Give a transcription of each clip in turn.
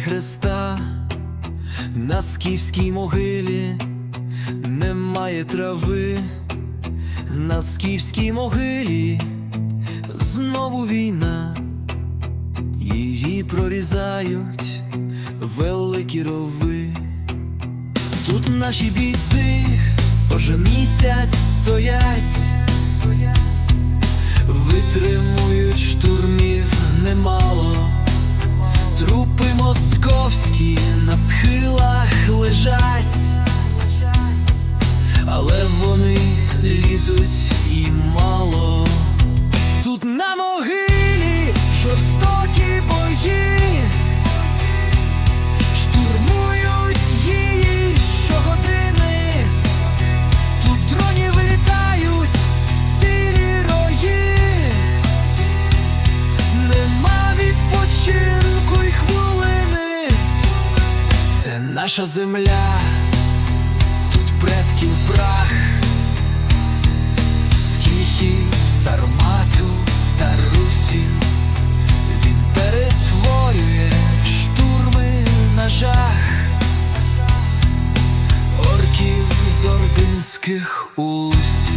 хреста на скіфській могилі, немає трави, на скіфській могилі. Знову війна, її прорізають великі рови. Тут наші бійці уже місяць стоять, витримують штурмів наша земля, тут предків прах, скіхів, сармату та русів. Він перетворює штурми на жах, орків з ординських улусів.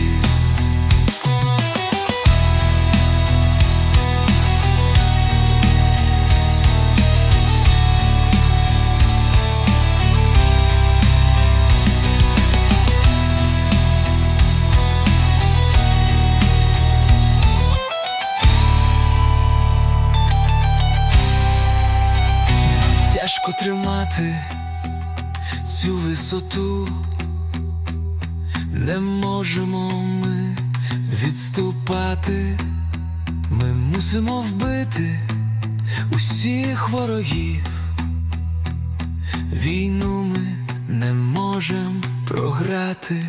Тяжко тримати цю висоту, не можемо ми відступати, ми мусимо вбити усіх ворогів. Війну ми не можемо програти.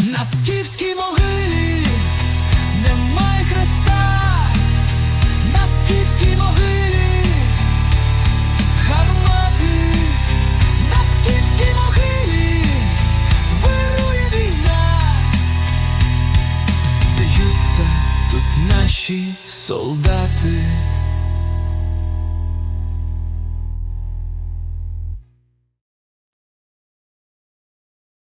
На скіфській могилі наші солдати.